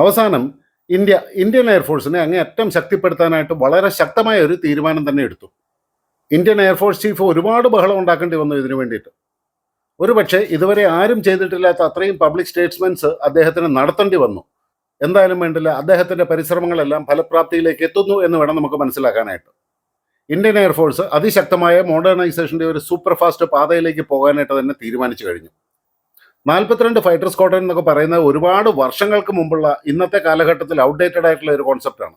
അവസാനം India Indian എയർഫോഴ്സിനെ അങ്ങേയറ്റം ശക്തിപ്പെടുത്താനായിട്ട് വളരെ ശക്തമായ ഒരു തീരുമാനം തന്നെ എടുത്തു. ഇന്ത്യൻ എയർഫോഴ്സ് ചീഫ് ഒരുപാട് ബഹളം ഉണ്ടാക്കേണ്ടി വന്നു ഇതിനു വേണ്ടിയിട്ട്. ഒരു പക്ഷേ ഇതുവരെ ആരും ചെയ്തിട്ടില്ലാത്ത അത്രയും പബ്ലിക് സ്റ്റേറ്റ്സ്മെൻസ് അദ്ദേഹത്തിന് നടത്തേണ്ടി വന്നു. എന്തായാലും വേണ്ടില്ല അദ്ദേഹത്തിന്റെ പരിശ്രമങ്ങളെല്ലാം ഫലപ്രാപ്തിയിലേക്ക് എത്തുന്നു എന്ന് വേണം നമുക്ക് മനസ്സിലാക്കാനായിട്ട്. ഇന്ത്യൻ എയർഫോഴ്സ് അതിശക്തമായ മോഡേണൈസേഷന്റെ ഒരു സൂപ്പർ ഫാസ്റ്റ് പാതയിലേക്ക് പോകാനായിട്ട് തന്നെ തീരുമാനിച്ചു കഴിഞ്ഞു. നാൽപ്പത്തിരണ്ട് ഫൈറ്റർ സ്ക്വാഡൻ എന്നൊക്കെ പറയുന്നത് ഒരുപാട് വർഷങ്ങൾക്ക് മുമ്പുള്ള ഇന്നത്തെ കാലഘട്ടത്തിൽ ഔട്ട്ഡേറ്റഡ് ആയിട്ടുള്ള ഒരു കോൺസെപ്റ്റാണ്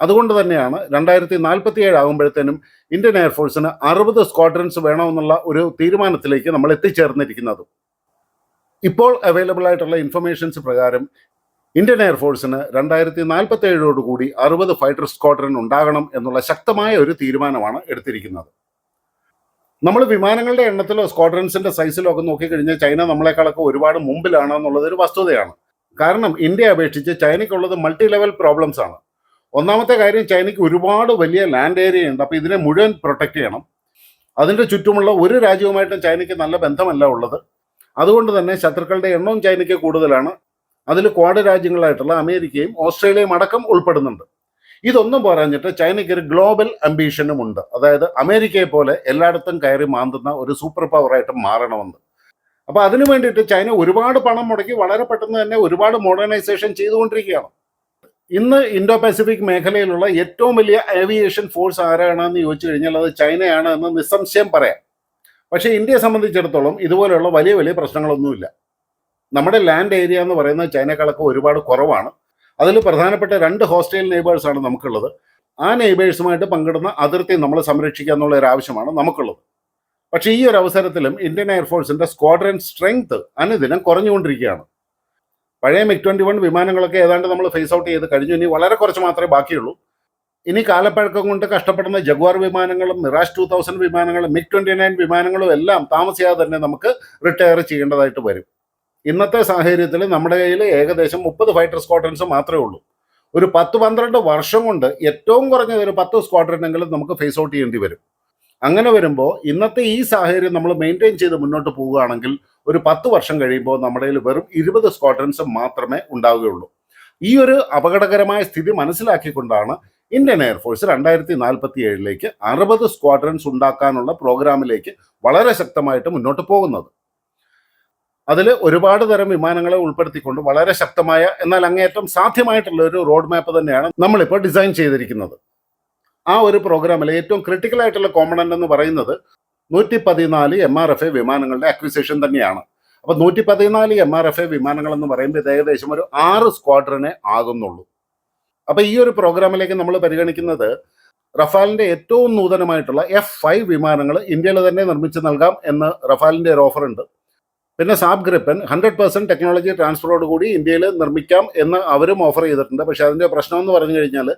അതുകൊണ്ട് തന്നെയാണ് രണ്ടായിരത്തി നാൽപ്പത്തി ഏഴ് ആകുമ്പോഴത്തേനും ഇന്ത്യൻ എയർഫോഴ്സിന് അറുപത് സ്ക്വാഡ്രൻസ് വേണമെന്നുള്ള ഒരു തീരുമാനത്തിലേക്ക് നമ്മൾ എത്തിച്ചേർന്നിരിക്കുന്നത്. ഇപ്പോൾ അവൈലബിൾ ആയിട്ടുള്ള ഇൻഫർമേഷൻസ് പ്രകാരം ഇന്ത്യൻ എയർഫോഴ്സിന് രണ്ടായിരത്തി നാൽപ്പത്തി ഏഴോടുകൂടി അറുപത് ഫൈറ്റർ സ്ക്വാഡ്രൻ ഉണ്ടാകണം എന്നുള്ള ശക്തമായ ഒരു തീരുമാനമാണ് എടുത്തിരിക്കുന്നത്. നമ്മൾ വിമാനങ്ങളുടെ എണ്ണത്തിലോ സ്ക്വാഡ്രൻസിന്റെ സൈസിലോ ഒക്കെ നോക്കിക്കഴിഞ്ഞാൽ ചൈന നമ്മളെക്കാളൊക്കെ ഒരുപാട് മുമ്പിലാണ് എന്നുള്ളത് ഒരു വസ്തുതയാണ്. കാരണം ഇന്ത്യയെ അപേക്ഷിച്ച് ചൈനയ്ക്കുള്ളത് മൾട്ടി ലെവൽ പ്രോബ്ലംസ് ആണ്. ഒന്നാമത്തെ കാര്യം ചൈനയ്ക്ക് ഒരുപാട് വലിയ ലാൻഡ് ഏരിയ ഉണ്ട്. അപ്പോൾ ഇതിനെ മുഴുവൻ പ്രൊട്ടക്ട് ചെയ്യണം. അതിന്റെ ചുറ്റുമുള്ള ഒരു രാജ്യവുമായിട്ടും ചൈനയ്ക്ക് നല്ല ബന്ധമല്ല ഉള്ളത്. അതുകൊണ്ട് തന്നെ ശത്രുക്കളുടെ എണ്ണവും ചൈനയ്ക്ക് കൂടുതലാണ്. അതിൽ ക്വാഡ് രാജ്യങ്ങളായിട്ടുള്ള അമേരിക്കയും ഓസ്ട്രേലിയയും അടക്കം ഉൾപ്പെടുന്നുണ്ട്. ഇതൊന്നും പറഞ്ഞിട്ട് ചൈനയ്ക്ക് ഒരു ഗ്ലോബൽ അംബീഷനും ഉണ്ട്. അതായത് അമേരിക്കയെ പോലെ എല്ലായിടത്തും കയറി മാന്തുന്ന ഒരു സൂപ്പർ പവറായിട്ട് മാറണമെന്ന്. അപ്പൊ അതിനു വേണ്ടിയിട്ട് ചൈന ഒരുപാട് പണം മുടക്കി വളരെ പെട്ടെന്ന് തന്നെ ഒരുപാട് മോഡേണൈസേഷൻ ചെയ്തുകൊണ്ടിരിക്കുകയാണ്. ഇന്ന് ഇൻഡോ പസഫിക് മേഖലയിലുള്ള ഏറ്റവും വലിയ ഏവിയേഷൻ ഫോഴ്സ് ആരാണെന്ന് ചോദിച്ചു കഴിഞ്ഞാൽ അത് ചൈനയാണ് എന്ന് നിസ്സംശയം പറയാം. പക്ഷേ ഇന്ത്യയെ സംബന്ധിച്ചിടത്തോളം ഇതുപോലെയുള്ള വലിയ വലിയ പ്രശ്നങ്ങളൊന്നുമില്ല. നമ്മുടെ ലാൻഡ് ഏരിയ എന്ന് പറയുന്നത് ചൈനക്കളൊക്കെ ഒരുപാട് കുറവാണ്. അതിൽ പ്രധാനപ്പെട്ട രണ്ട് ഹോസ്റ്റൈൽ നെയ്ബേഴ്സാണ് നമുക്കുള്ളത്. ആ നെയ്ബേഴ്സുമായിട്ട് പങ്കിടുന്ന അതിർത്തി നമ്മൾ സംരക്ഷിക്കുക എന്നുള്ള ഒരു ആവശ്യമാണ് നമുക്കുള്ളത്. പക്ഷേ ഈ ഒരു അവസരത്തിലും ഇന്ത്യൻ എയർഫോഴ്സിന്റെ സ്ക്വാഡ്രൻ സ്ട്രെങ്ത് അനുദിനം കുറഞ്ഞുകൊണ്ടിരിക്കുകയാണ്. പഴയ മിഗ് ട്വന്റി വൺ വിമാനങ്ങളൊക്കെ ഏതാണ്ട് നമ്മൾ ഫേസ് ഔട്ട് ചെയ്ത് കഴിഞ്ഞു. ഇനി വളരെ കുറച്ച് മാത്രമേ ബാക്കിയുള്ളൂ. ഇനി കാലപ്പഴക്കം കൊണ്ട് കഷ്ടപ്പെടുന്ന ജഗ്വാർ വിമാനങ്ങളും മിറാഷ് ടു തൗസൻഡ് വിമാനങ്ങളും മിഗ് ട്വന്റി നയൻ വിമാനങ്ങളും എല്ലാം താമസിയാതെ തന്നെ നമുക്ക് റിട്ടയർ ചെയ്യേണ്ടതായിട്ട് വരും. ഇന്നത്തെ സാഹചര്യത്തിൽ നമ്മുടെ കയ്യിൽ ഏകദേശം മുപ്പത് ഫൈറ്റർ സ്ക്വാഡ്രൻസ് മാത്രമേ ഉള്ളൂ. ഒരു പത്ത് പന്ത്രണ്ട് വർഷം കൊണ്ട് ഏറ്റവും കുറഞ്ഞത് ഒരു പത്ത് സ്ക്വാഡ്രനെങ്കിലും നമുക്ക് ഫേസ് ഔട്ട് ചെയ്യേണ്ടി വരും. അങ്ങനെ വരുമ്പോൾ ഇന്നത്തെ ഈ സാഹചര്യം നമ്മൾ മെയിന്റെയിൻ ചെയ്ത് മുന്നോട്ട് പോവുകയാണെങ്കിൽ ഒരു പത്ത് വർഷം കഴിയുമ്പോൾ നമ്മുടെ കയ്യിൽ വെറും ഇരുപത് സ്ക്വാഡ്രൻസ് മാത്രമേ ഉണ്ടാവുകയുള്ളൂ. ഈ ഒരു അപകടകരമായ സ്ഥിതി മനസ്സിലാക്കിക്കൊണ്ടാണ് ഇന്ത്യൻ എയർഫോഴ്സ് രണ്ടായിരത്തി നാൽപ്പത്തി ഏഴിലേക്ക് അറുപത് സ്ക്വാഡ്രൻസ് ഉണ്ടാക്കാനുള്ള പ്രോഗ്രാമിലേക്ക് വളരെ ശക്തമായിട്ട് മുന്നോട്ട് പോകുന്നത്. അതിൽ ഒരുപാട് തരം വിമാനങ്ങളെ ഉൾപ്പെടുത്തിക്കൊണ്ട് വളരെ ശക്തമായ എന്നാൽ അങ്ങേയറ്റം സാധ്യമായിട്ടുള്ള ഒരു റോഡ് മാപ്പ് തന്നെയാണ് നമ്മളിപ്പോൾ ഡിസൈൻ ചെയ്തിരിക്കുന്നത്. ആ ഒരു പ്രോഗ്രാമിൽ ഏറ്റവും ക്രിട്ടിക്കൽ ആയിട്ടുള്ള കോമ്പണന്റ് എന്ന് പറയുന്നത് നൂറ്റി പതിനാല് എം ആർ എഫ് എ വിമാനങ്ങളുടെ അക്വിസിഷൻ തന്നെയാണ്. അപ്പോൾ നൂറ്റി പതിനാല് എം ആർ എഫ് എ വിമാനങ്ങൾ എന്ന് പറയുമ്പോൾ ഇത് ഏകദേശം ഒരു ആറ് സ്ക്വാഡ്രനെ ആകുന്നുള്ളൂ. അപ്പോൾ ഈ ഒരു പ്രോഗ്രാമിലേക്ക് നമ്മൾ പരിഗണിക്കുന്നത് റഫാലിന്റെ ഏറ്റവും നൂതനമായിട്ടുള്ള എഫ് ഫൈവ് വിമാനങ്ങൾ ഇന്ത്യയിൽ തന്നെ നിർമ്മിച്ച് നൽകാം എന്ന് റഫാലിന്റെ ഒരു ഓഫറുണ്ട് പിന്നെ Saab Gripen hundred percent technology ട്രാൻസ്ഫറോട് കൂടി ഇന്ത്യയിൽ നിർമ്മിക്കാം എന്ന് അവരും ഓഫർ ചെയ്തിട്ടുണ്ട്. പക്ഷേ അതിന്റെ പ്രശ്നം എന്ന് പറഞ്ഞു കഴിഞ്ഞാൽ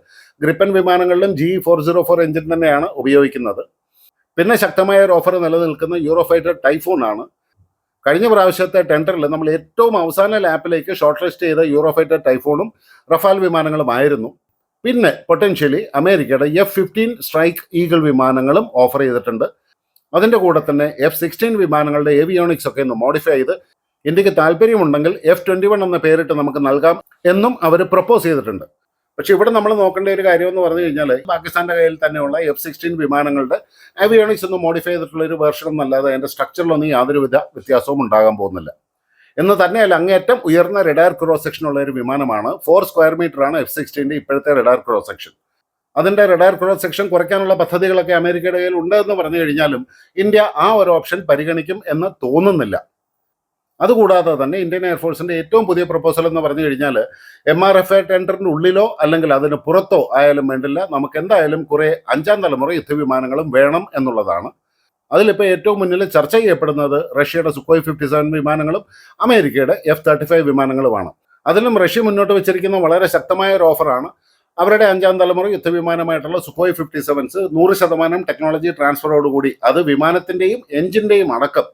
Gripen വിമാനങ്ങളിലും G four zero four engine തന്നെയാണ് ഉപയോഗിക്കുന്നത്. പിന്നെ ശക്തമായ ഒരു ഓഫർ നിലനിൽക്കുന്ന യൂറോഫൈറ്റർ ടൈഫൂൺ ആണ്. കഴിഞ്ഞ പ്രാവശ്യത്തെ ടെൻഡറിൽ നമ്മൾ ഏറ്റവും അവസാന ലാപ്പിലേക്ക് ഷോർട്ട് ലിസ്റ്റ് ചെയ്ത യൂറോഫൈറ്റർ ടൈഫോണും റഫാൽ വിമാനങ്ങളുമായിരുന്നു പിന്നെ പൊട്ടൻഷ്യലി അമേരിക്കയുടെ എഫ് ഫിഫ്റ്റീൻ സ്ട്രൈക്ക് ഈഗിൾ വിമാനങ്ങളും ഓഫർ ചെയ്തിട്ടുണ്ട്. അതിന്റെ കൂടെ തന്നെ എഫ് സിക്സ്റ്റീൻ വിമാനങ്ങളുടെ ഏവിയോണിക്സ് ഒക്കെ ഒന്ന് മോഡിഫൈ ചെയ്ത് ഇന്ത്യയ്ക്ക് താല്പര്യമുണ്ടെങ്കിൽ എഫ് ട്വന്റി വൺ എന്ന പേരിട്ട് നമുക്ക് നൽകാം എന്നും അവർ പ്രപ്പോസ് ചെയ്തിട്ടുണ്ട്. പക്ഷെ ഇവിടെ നമ്മൾ നോക്കേണ്ട ഒരു കാര്യം എന്ന് പറഞ്ഞു കഴിഞ്ഞാൽ പാകിസ്ഥാന്റെ കയ്യിൽ തന്നെയുള്ള എഫ് സിക്സ്റ്റീൻ വിമാനങ്ങളുടെ ഏവിയോണിക്സ് ഒന്ന് മോഡിഫൈ ചെയ്തിട്ടുള്ള ഒരു വേർഷൻ എന്നല്ലാതെ അതിന്റെ സ്ട്രക്ചറിലൊന്നും യാതൊരുവിധ വ്യത്യാസവും ഉണ്ടാകാൻ പോകുന്നില്ല. എന്ന് തന്നെയല്ല അങ്ങേറ്റം ഉയർന്ന റെഡാർ ക്രോസ് സെക്ഷൻ ഉള്ള ഒരു വിമാനമാണ്. ഫോർ സ്ക്വയർ മീറ്റർ ആണ് എഫ് സിക്സ്റ്റീന്റെ ഇപ്പോഴത്തെ റെഡാർ ക്രോസ് സെക്ഷൻ അതിന്റെ റഡാർ ക്രോസ് സെക്ഷൻ കുറയ്ക്കാനുള്ള പദ്ധതികളൊക്കെ അമേരിക്കയുടെ കയ്യിൽ ഉണ്ട് എന്ന് പറഞ്ഞു കഴിഞ്ഞാലും ഇന്ത്യ ആ ഒരു ഓപ്ഷൻ പരിഗണിക്കും എന്ന് തോന്നുന്നില്ല. അതുകൂടാതെ തന്നെ ഇന്ത്യൻ എയർഫോഴ്സിന്റെ ഏറ്റവും പുതിയ പ്രപ്പോസൽ എന്ന് പറഞ്ഞു കഴിഞ്ഞാൽ എം ആർ എഫ് എ ടെൻഡറിന്റെ ഉള്ളിലോ അല്ലെങ്കിൽ അതിന് പുറത്തോ ആയാലും വേണ്ടില്ല. നമുക്ക് എന്തായാലും കുറേ അഞ്ചാം തലമുറ യുദ്ധവിമാനങ്ങളും വേണം എന്നുള്ളതാണ്. അതിലിപ്പോൾ ഏറ്റവും മുന്നിൽ ചർച്ച ചെയ്യപ്പെടുന്നത് റഷ്യയുടെ സുക്കോയ് ഫിഫ്റ്റി സെവൻ വിമാനങ്ങളും അമേരിക്കയുടെ എഫ് തേർട്ടി ഫൈവ് വിമാനങ്ങളുമാണ്. അതിലും റഷ്യ മുന്നോട്ട് വെച്ചിരിക്കുന്ന വളരെ ശക്തമായ ഒരു ഓഫറാണ് അവരുടെ അഞ്ചാം തലമുറ യുദ്ധവിമാനമായിട്ടുള്ള സുഖോയ് ഫിഫ്റ്റി സെവൻസ് നൂറ് ശതമാനം ടെക്നോളജി ട്രാൻസ്ഫറോടുകൂടി അത് വിമാനത്തിന്റെയും എഞ്ചിന്റെയും അടക്കം.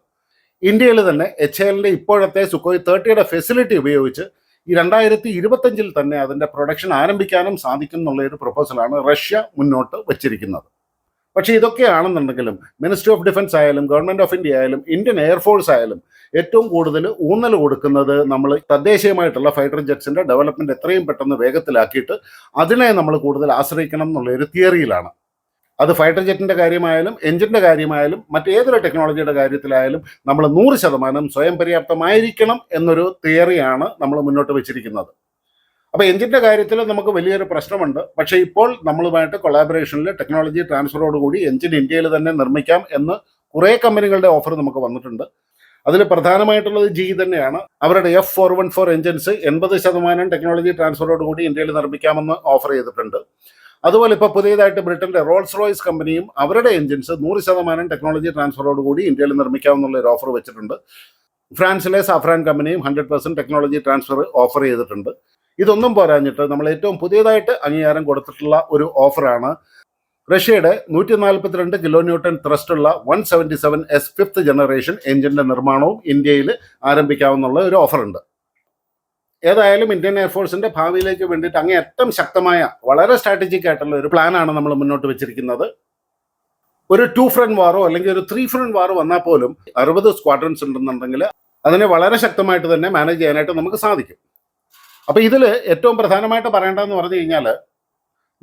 ഇന്ത്യയിൽ തന്നെ എച്ച് എല്ലിന്റെ ഇപ്പോഴത്തെ സുഖോയ് തേർട്ടിയുടെ ഫെസിലിറ്റി ഉപയോഗിച്ച് ഈ രണ്ടായിരത്തി ഇരുപത്തഞ്ചിൽ തന്നെ അതിന്റെ പ്രൊഡക്ഷൻ ആരംഭിക്കാനും സാധിക്കും എന്നുള്ള ഒരു പ്രപ്പോസലാണ് റഷ്യ മുന്നോട്ട് വച്ചിരിക്കുന്നത്. പക്ഷേ ഇതൊക്കെയാണെന്നുണ്ടെങ്കിലും മിനിസ്ട്രി ഓഫ് ഡിഫൻസ് ആയാലും ഗവൺമെന്റ് ഓഫ് ഇന്ത്യ ആയാലും ഇന്ത്യൻ എയർഫോഴ്സ് ആയാലും ഏറ്റവും കൂടുതൽ ഊന്നൽ കൊടുക്കുന്നത് നമ്മൾ തദ്ദേശീയമായിട്ടുള്ള ഫൈറ്റർ ജെറ്റ്സിന്റെ ഡെവലപ്മെന്റ് എത്രയും പെട്ടെന്ന് വേഗത്തിലാക്കിയിട്ട് അതിനെ നമ്മൾ കൂടുതൽ ആശ്രയിക്കണം എന്നുള്ള ഒരു തിയറിയിലാണ് അത് ഫൈറ്റർ ജെറ്റിന്റെ കാര്യമായാലും എഞ്ചിന്റെ കാര്യമായാലും മറ്റേതൊരു ടെക്നോളജിയുടെ കാര്യത്തിലായാലും നമ്മൾ നൂറ് ശതമാനം സ്വയം പര്യാപ്തമായിരിക്കണം എന്നൊരു തിയറിയാണ് നമ്മൾ മുന്നോട്ട് വെച്ചിരിക്കുന്നത്. അപ്പോൾ എഞ്ചിന്റെ കാര്യത്തിൽ നമുക്ക് വലിയൊരു പ്രശ്നമുണ്ട്. പക്ഷേ ഇപ്പോൾ നമ്മളുമായിട്ട് കൊളാബറേഷനിൽ ടെക്നോളജി ട്രാൻസ്ഫറോടുകൂടി എഞ്ചിൻ ഇന്ത്യയിൽ തന്നെ നിർമ്മിക്കാം എന്ന് കുറേ കമ്പനികളുടെ ഓഫർ നമുക്ക് വന്നിട്ടുണ്ട്. അതിൽ പ്രധാനമായിട്ടുള്ളത് ജി തന്നെയാണ്. അവരുടെ F four one four engines എൺപത് ശതമാനം ടെക്നോളജി ട്രാൻസ്ഫറോടുകൂടി ഇന്ത്യയിൽ നിർമ്മിക്കാമെന്ന് ഓഫർ ചെയ്തിട്ടുണ്ട്. അതുപോലെ ഇപ്പോൾ പുതിയതായിട്ട് ബ്രിട്ടന്റെ റോൾസ് റോയ്സ് കമ്പനിയും അവരുടെ എഞ്ചിൻസ് നൂറ് ശതമാനം ടെക്നോളജി ട്രാൻസ്ഫറോടുകൂടി ഇന്ത്യയിൽ നിർമ്മിക്കാമെന്നുള്ള ഒരു ഓഫർ വെച്ചിട്ടുണ്ട്. ഫ്രാൻസിലെ സാഫ്രാൻ കമ്പനിയും hundred percent technology transfer offer ചെയ്തിട്ടുണ്ട്. ഇതൊന്നും പോരാഞ്ഞിട്ട് നമ്മൾ ഏറ്റവും പുതിയതായിട്ട് അംഗീകാരം കൊടുത്തിട്ടുള്ള ഒരു ഓഫറാണ്. റഷ്യയുടെ നൂറ്റി നാൽപ്പത്തിരണ്ട് kilo newton ത്രസ്റ്റുള്ള one seventy seven S fifth generation എഞ്ചിന്റെ നിർമ്മാണവും ഇന്ത്യയിൽ ആരംഭിക്കാവുന്നുള്ള ഒരു ഓഫറുണ്ട്. ഏതായാലും ഇന്ത്യൻ എയർഫോഴ്സിന്റെ ഭാവിയിലേക്ക് വേണ്ടിയിട്ട് അങ്ങേയറ്റം ശക്തമായ വളരെ സ്ട്രാറ്റജിക് ആയിട്ടുള്ള ഒരു പ്ലാനാണ് നമ്മൾ മുന്നോട്ട് വെച്ചിരിക്കുന്നത്. ഒരു ടു ഫ്രണ്ട് വാറോ അല്ലെങ്കിൽ ഒരു ത്രീ ഫ്രണ്ട് വാറോ വന്നാൽ പോലും അറുപത് സ്ക്വാഡ്രൻസ് ഉണ്ടെന്നുണ്ടെങ്കിൽ അതിനെ വളരെ ശക്തമായിട്ട് തന്നെ മാനേജ് ചെയ്യാനായിട്ട് നമുക്ക് സാധിക്കും. അപ്പൊ ഇതിൽ ഏറ്റവും പ്രധാനമായിട്ട് പറയേണ്ടതെന്ന് പറഞ്ഞു കഴിഞ്ഞാൽ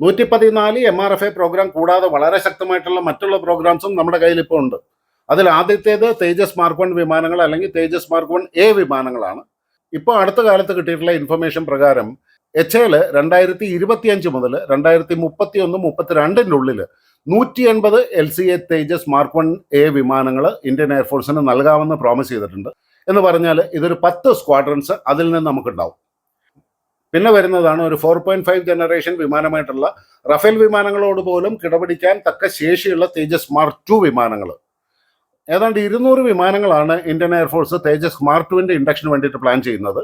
നൂറ്റി പതിനാല് M R F A program കൂടാതെ വളരെ ശക്തമായിട്ടുള്ള മറ്റുള്ള പ്രോഗ്രാംസും നമ്മുടെ കയ്യിൽ ഇപ്പോൾ ഉണ്ട്. അതിൽ ആദ്യത്തേത് തേജസ് മാർക്ക് വൺ വിമാനങ്ങൾ അല്ലെങ്കിൽ തേജസ് മാർക്ക് വൺ എ വിമാനങ്ങളാണ്. ഇപ്പോൾ അടുത്ത കാലത്ത് കിട്ടിയിട്ടുള്ള ഇൻഫർമേഷൻ പ്രകാരം എച്ച് എൽ രണ്ടായിരത്തി ഇരുപത്തിയഞ്ച് മുതൽ രണ്ടായിരത്തി മുപ്പത്തി ഒന്ന് മുപ്പത്തിരണ്ടിന്റെ ഉള്ളിൽ നൂറ്റി എൺപത് L C A Tejas mark one A വിമാനങ്ങൾ ഇന്ത്യൻ എയർഫോഴ്സിന് നൽകാമെന്ന് പ്രോമിസ് ചെയ്തിട്ടുണ്ട്. എന്ന് പറഞ്ഞാൽ ഇതൊരു പത്ത് സ്ക്വാഡ്രൻസ് അതിൽ നിന്ന് നമുക്കുണ്ടാവും. പിന്നെ വരുന്നതാണ് ഒരു ഫോർ പോയിന്റ് ഫൈവ് ജനറേഷൻ വിമാനമായിട്ടുള്ള റഫേൽ വിമാനങ്ങളോട് പോലും കിടപിടിക്കാൻ തക്ക ശേഷിയുള്ള തേജസ് മാർക്ക് ടു വിമാനങ്ങൾ. ഏതാണ്ട് ഇരുന്നൂറ് വിമാനങ്ങളാണ് ഇന്ത്യൻ എയർഫോഴ്സ് തേജസ് മാർക്ക് ടുവിന്റെ ഇൻഡക്ഷന് വേണ്ടിയിട്ട് പ്ലാൻ ചെയ്യുന്നത്.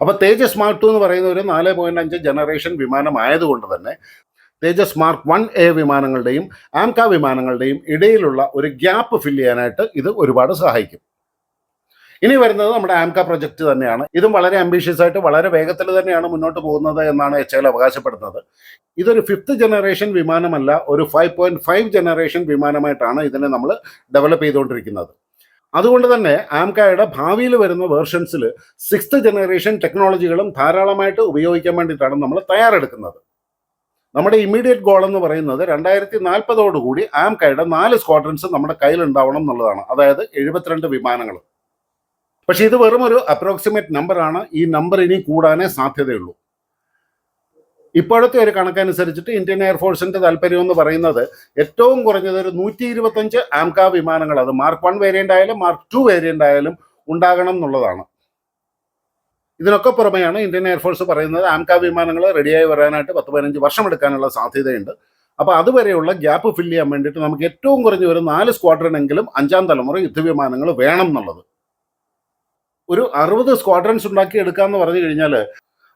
അപ്പോൾ തേജസ് മാർക്ക് ടു എന്ന് പറയുന്ന ഒരു നാല് പോയിന്റ് അഞ്ച് ജനറേഷൻ വിമാനം ആയതുകൊണ്ട് തന്നെ തേജസ് മാർക്ക് വൺ എ വിമാനങ്ങളുടെയും ആംക വിമാനങ്ങളുടെയും ഇടയിലുള്ള ഒരു ഗ്യാപ്പ് ഫില്ല് ചെയ്യാനായിട്ട് ഇത് ഒരുപാട് സഹായിക്കും. ഇനി വരുന്നത് നമ്മുടെ ആംക പ്രൊജക്ട് തന്നെയാണ്. ഇതും വളരെ അംബീഷ്യസ് ആയിട്ട് വളരെ വേഗത്തിൽ തന്നെയാണ് മുന്നോട്ട് പോകുന്നത് എന്നാണ് എച്ച് എൽ അവകാശപ്പെടുന്നത്. ഇതൊരു ഫിഫ്ത്ത് ജനറേഷൻ വിമാനമല്ല ഒരു ഫൈവ് പോയിന്റ് ഫൈവ് ജനറേഷൻ വിമാനമായിട്ടാണ് ഇതിനെ നമ്മൾ ഡെവലപ്പ് ചെയ്തുകൊണ്ടിരിക്കുന്നത്. അതുകൊണ്ട് തന്നെ ആംകായുടെ ഭാവിയിൽ വരുന്ന വേർഷൻസിൽ സിക്സ്ത് ജനറേഷൻ ടെക്നോളജികളും ധാരാളമായിട്ട് ഉപയോഗിക്കാൻ വേണ്ടിയിട്ടാണ് നമ്മൾ തയ്യാറെടുക്കുന്നത്. നമ്മുടെ ഇമ്മീഡിയറ്റ് ഗോൾ എന്ന് പറയുന്നത് രണ്ടായിരത്തി നാൽപ്പതോടുകൂടി ആംകയുടെ നാല് സ്ക്വാഡ്രൻസ് നമ്മുടെ കയ്യിൽ ഉണ്ടാവണം എന്നുള്ളതാണ്. അതായത് എഴുപത്തിരണ്ട് വിമാനങ്ങൾ പക്ഷെ ഇത് വെറും ഒരു അപ്രോക്സിമേറ്റ് നമ്പറാണ് ഈ നമ്പർ ഇനി കൂടാനേ സാധ്യതയുള്ളൂ. ഇപ്പോഴത്തെ ഒരു കണക്കനുസരിച്ചിട്ട് ഇന്ത്യൻ എയർഫോഴ്സിന്റെ താല്പര്യം എന്ന് പറയുന്നത് ഏറ്റവും കുറഞ്ഞത് ഒരു നൂറ്റി ഇരുപത്തഞ്ച് ആംക വിമാനങ്ങൾ അത് മാർക്ക് വൺ വേരിയന്റ് ആയാലും മാർക്ക് ടു വേരിയന്റ് ആയാലും ഉണ്ടാകണം എന്നുള്ളതാണ്. ഇതിനൊക്കെ പുറമെയാണ് ഇന്ത്യൻ എയർഫോഴ്സ് പറയുന്നത് ആംക വിമാനങ്ങൾ റെഡിയായി വരാനായിട്ട് പത്ത് പതിനഞ്ച് വർഷം എടുക്കാനുള്ള സാധ്യതയുണ്ട്. അപ്പോൾ അതുവരെയുള്ള ഗ്യാപ്പ് ഫില്ല് ചെയ്യാൻ വേണ്ടിയിട്ട് നമുക്ക് ഏറ്റവും കുറഞ്ഞ ഒരു നാല് സ്ക്വാഡ്രൻ എങ്കിലും അഞ്ചാം തലമുറ യുദ്ധവിമാനങ്ങൾ വേണം എന്നുള്ളത്. ഒരു അറുപത് സ്ക്വാഡ്രൻസ് ഉണ്ടാക്കി എടുക്കാന്ന് പറഞ്ഞു കഴിഞ്ഞാൽ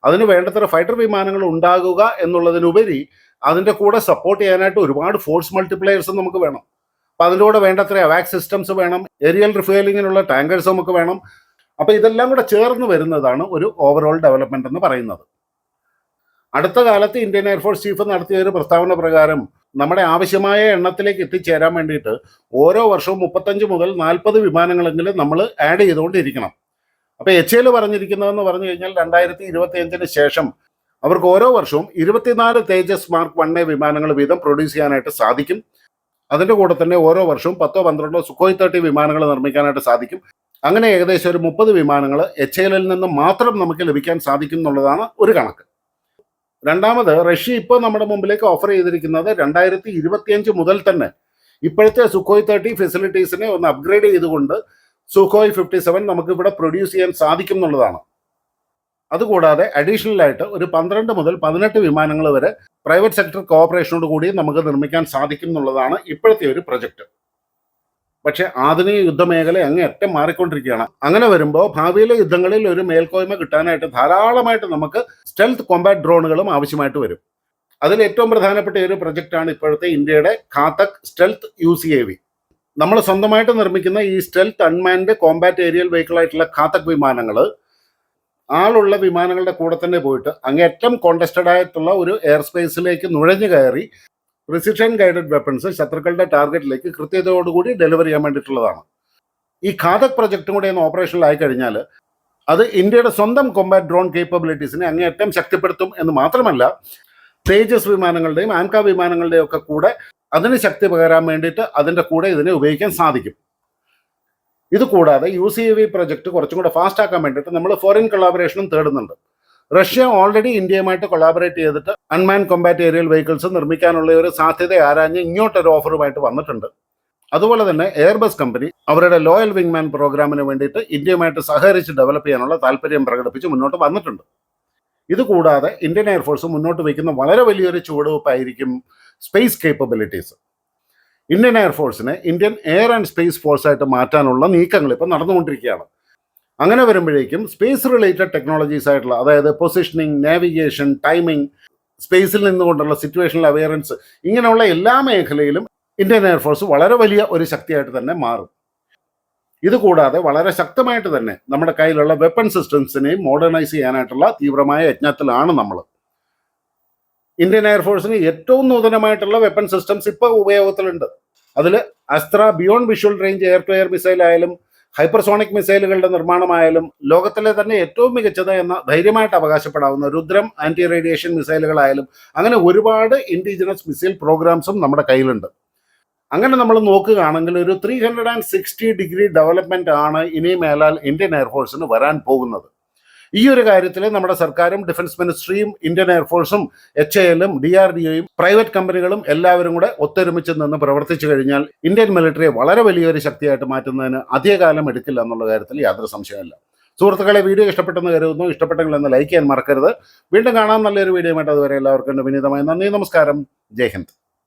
അതിന് വേണ്ടത്ര ഫൈറ്റർ വിമാനങ്ങൾ ഉണ്ടാകുക എന്നുള്ളതിനുപരി അതിന്റെ കൂടെ സപ്പോർട്ട് ചെയ്യാനായിട്ട് ഒരുപാട് ഫോഴ്സ് മൾട്ടിപ്ലയേഴ്സ് നമുക്ക് വേണം. അപ്പം അതിന്റെ കൂടെ വേണ്ടത്ര അവാക് സിസ്റ്റംസ് വേണം ഏരിയൽ റിഫ്യൂലിങ്ങിനുള്ള ടാങ്കേഴ്സ് നമുക്ക് വേണം. അപ്പം ഇതെല്ലാം കൂടെ ചേർന്ന് വരുന്നതാണ് ഒരു ഓവറോൾ ഡെവലപ്മെന്റ് എന്ന് പറയുന്നത്. അടുത്ത കാലത്ത് ഇന്ത്യൻ എയർഫോഴ്സ് ചീഫ് നടത്തിയ ഒരു പ്രസ്താവന പ്രകാരം നമ്മുടെ ആവശ്യമായ എണ്ണത്തിലേക്ക് എത്തിച്ചേരാൻ വേണ്ടിയിട്ട് ഓരോ വർഷവും മുപ്പത്തഞ്ച് മുതൽ നാൽപ്പത് വിമാനങ്ങളെങ്കിലും നമ്മൾ ആഡ് ചെയ്തുകൊണ്ടിരിക്കണം. അപ്പൊ എച്ച് എൽ പറഞ്ഞിരിക്കുന്നതെന്ന് പറഞ്ഞു കഴിഞ്ഞാൽ രണ്ടായിരത്തി ഇരുപത്തി അഞ്ചിന് ശേഷം അവർക്ക് ഓരോ വർഷവും ഇരുപത്തിനാല് തേജസ് മാർക്ക് വൺ എ വിമാനങ്ങൾ വീതം പ്രൊഡ്യൂസ് ചെയ്യാനായിട്ട് സാധിക്കും. അതിന്റെ കൂടെ തന്നെ ഓരോ വർഷവും പത്തോ പന്ത്രണ്ടോ സുഖോയ് തേർട്ടി വിമാനങ്ങൾ നിർമ്മിക്കാനായിട്ട് സാധിക്കും. അങ്ങനെ ഏകദേശം ഒരു മുപ്പത് വിമാനങ്ങൾ എച്ച് എല്ലിൽ നിന്ന് മാത്രം നമുക്ക് ലഭിക്കാൻ സാധിക്കും എന്നുള്ളതാണ് ഒരു കണക്ക്. രണ്ടാമത് റഷ്യ ഇപ്പോൾ നമ്മുടെ മുമ്പിലേക്ക് ഓഫർ ചെയ്തിരിക്കുന്നത് രണ്ടായിരത്തി ഇരുപത്തിയഞ്ച് മുതൽ തന്നെ ഇപ്പോഴത്തെ സുഖോയ് തേർട്ടി ഫെസിലിറ്റീസിനെ ഒന്ന് അപ്ഗ്രേഡ് ചെയ്തുകൊണ്ട് സുഖോയ് ഫിഫ്റ്റി സെവൻ നമുക്ക് ഇവിടെ പ്രൊഡ്യൂസ് ചെയ്യാൻ സാധിക്കും എന്നുള്ളതാണ്. അതുകൂടാതെ അഡീഷണൽ ആയിട്ട് ഒരു പന്ത്രണ്ട് മുതൽ പതിനെട്ട് വിമാനങ്ങൾ വരെ പ്രൈവറ്റ് സെക്ടർ കോഓപ്പറേഷനോട് കൂടി നമുക്ക് നിർമ്മിക്കാൻ സാധിക്കും എന്നുള്ളതാണ് ഇപ്പോഴത്തെ ഒരു പ്രൊജക്ട് പക്ഷേ ആധുനിക യുദ്ധമേഖല അങ്ങേയറ്റം മാറിക്കൊണ്ടിരിക്കുകയാണ്. അങ്ങനെ വരുമ്പോൾ ഭാവിയിലെ യുദ്ധങ്ങളിൽ ഒരു മേൽക്കോയ്മ കിട്ടാനായിട്ട് ധാരാളമായിട്ട് നമുക്ക് സ്റ്റെൽത്ത് കോമ്പാറ്റ് ഡ്രോണുകളും ആവശ്യമായിട്ട് വരും. അതിൽ ഏറ്റവും പ്രധാനപ്പെട്ട ഒരു പ്രൊജക്റ്റാണ് ഇപ്പോഴത്തെ ഇന്ത്യയുടെ Ghatak stealth U C A V നമ്മൾ സ്വന്തമായിട്ട് നിർമ്മിക്കുന്ന ഈ stealth unmanned combat aerial vehicle ആയിട്ടുള്ള ഖാത്തക് വിമാനങ്ങൾ ആളുള്ള വിമാനങ്ങളുടെ കൂടെ തന്നെ പോയിട്ട് അങ്ങേറ്റം കോണ്ടസ്റ്റഡ് ആയിട്ടുള്ള ഒരു എയർ സ്പേസിലേക്ക് നുഴഞ്ഞു കയറി പ്രിസിഷൻ ഗൈഡഡ് വെപ്പൺസ് ശത്രുക്കളുടെ ടാർഗറ്റിലേക്ക് കൃത്യതയോടുകൂടി ഡെലിവർ ചെയ്യാൻ വേണ്ടിയിട്ടുള്ളതാണ്. ഈ ഖാതക് പ്രൊജക്റ്റും കൂടി ഒന്ന് ഓപ്പറേഷനിലായി കഴിഞ്ഞാൽ അത് ഇന്ത്യയുടെ സ്വന്തം കൊമ്പാറ്റ് ഡ്രോൺ കേപ്പബിലിറ്റീസിനെ അങ്ങേയറ്റം ശക്തിപ്പെടുത്തും എന്ന് മാത്രമല്ല തേജസ് വിമാനങ്ങളുടെയും ആംക വിമാനങ്ങളുടെയും ഒക്കെ കൂടെ അതിന് ശക്തി പകരാൻ വേണ്ടിയിട്ട് അതിന്റെ കൂടെ ഇതിനെ ഉപയോഗിക്കാൻ സാധിക്കും. ഇത് കൂടാതെ യു സി വി പ്രൊജക്ട് കുറച്ചും കൂടെ ഫാസ്റ്റ് ആക്കാൻ വേണ്ടിയിട്ട് നമ്മൾ ഫോറിൻ കൊളാബറേഷനും തേടുന്നുണ്ട്. റഷ്യ ഓൾറെഡി ഇന്ത്യയുമായിട്ട് കൊളാബറേറ്റ് ചെയ്തിട്ട് അൺമാൻ കൊമ്പാറ്റ് ഏരിയൽ വെഹിക്കിൾസ് നിർമ്മിക്കാനുള്ള ഒരു സാധ്യത ആരാഞ്ഞ് ഇങ്ങോട്ടൊരു ഓഫറുമായിട്ട് വന്നിട്ടുണ്ട്. അതുപോലെ തന്നെ എയർബസ് കമ്പനി അവരുടെ ലോയൽ വിങ്മാൻ പ്രോഗ്രാമിന് വേണ്ടിയിട്ട് ഇന്ത്യയുമായിട്ട് സഹകരിച്ച് ഡെവലപ്പ് ചെയ്യാനുള്ള താല്പര്യം പ്രകടിപ്പിച്ച് മുന്നോട്ട് വന്നിട്ടുണ്ട്. ഇത് കൂടാതെ ഇന്ത്യൻ എയർഫോഴ്സ് മുന്നോട്ട് വയ്ക്കുന്ന വളരെ വലിയൊരു ചുവടുവെപ്പായിരിക്കും സ്പേസ് കേപ്പബിലിറ്റീസ് ഇന്ത്യൻ എയർഫോഴ്സിനെ ഇന്ത്യൻ എയർ ആൻഡ് സ്പേസ് ഫോഴ്സായിട്ട് മാറ്റാനുള്ള നീക്കങ്ങൾ ഇപ്പം നടന്നുകൊണ്ടിരിക്കുകയാണ്. അങ്ങനെ വരുമ്പോഴേക്കും സ്പേസ് റിലേറ്റഡ് ടെക്നോളജീസ് ആയിട്ടുള്ള അതായത് പൊസിഷനിങ് നാവിഗേഷൻ ടൈമിംഗ് സ്പേസിൽ നിന്നുകൊണ്ടുള്ള സിറ്റുവേഷണൽ അവയറൻസ് ഇങ്ങനെയുള്ള എല്ലാ മേഖലയിലും ഇന്ത്യൻ എയർഫോഴ്സ് വളരെ വലിയ ഒരു ശക്തിയായിട്ട് തന്നെ മാറും. ഇത് കൂടാതെ വളരെ ശക്തമായിട്ട് തന്നെ നമ്മുടെ കയ്യിലുള്ള വെപ്പൺ സിസ്റ്റംസിനെയും മോഡേണൈസ് ചെയ്യാനായിട്ടുള്ള തീവ്രമായ യജ്ഞത്തിലാണ് നമ്മൾ ഇന്ത്യൻ എയർഫോഴ്സിന് ഏറ്റവും നൂതനമായിട്ടുള്ള വെപ്പൺ സിസ്റ്റംസ് ഇപ്പോൾ ഉപയോഗത്തിലുണ്ട്. അതിൽ Astra beyond visual range air to air missile ആയാലും ഹൈപ്പർസോണിക് മിസൈലുകളുടെ നിർമ്മാണമായാലും ലോകത്തിലെ തന്നെ ഏറ്റവും മികച്ചത് എന്ന ധൈര്യമായിട്ട് അവകാശപ്പെടാവുന്ന രുദ്രം ആന്റി റേഡിയേഷൻ മിസൈലുകളായാലും അങ്ങനെ ഒരുപാട് ഇൻഡിജിനസ് മിസൈൽ പ്രോഗ്രാംസും നമ്മുടെ കയ്യിലുണ്ട്. അങ്ങനെ നമ്മൾ നോക്കുകയാണെങ്കിൽ ഒരു three hundred and sixty degree development ആണ് ഇനി മേലാൽ ഇന്ത്യൻ എയർഫോഴ്സിന് വരാൻ പോകുന്നത്. ഈ ഒരു കാര്യത്തിൽ നമ്മുടെ സർക്കാരും ഡിഫൻസ് മിനിസ്ട്രിയും ഇന്ത്യൻ എയർഫോഴ്സും എച്ച് എല്ലും ഡി ആർ ഡി ഒയും പ്രൈവറ്റ് കമ്പനികളും എല്ലാവരും കൂടെ ഒത്തൊരുമിച്ച് നിന്ന് പ്രവർത്തിച്ചു കഴിഞ്ഞാൽ ഇന്ത്യൻ മിലിറ്ററിയെ വളരെ വലിയൊരു ശക്തിയായിട്ട് മാറ്റുന്നതിന് അധികകാലം എടുക്കില്ല എന്നുള്ള കാര്യത്തിൽ യാതൊരു സംശയമില്ല സുഹൃത്തുക്കളെ വീഡിയോ ഇഷ്ടപ്പെട്ടെന്ന് കരുതുന്നു. ഇഷ്ടപ്പെട്ടെങ്കിൽ ഒന്ന് ലൈക്ക് ചെയ്യാൻ മറക്കരുത്. വീണ്ടും കാണാൻ നല്ലൊരു വീഡിയോ ആയിട്ട് അതുവരെ എല്ലാവർക്കും വിനീതമായി നന്ദി. നമസ്കാരം. ജയ് ഹിന്ദ്.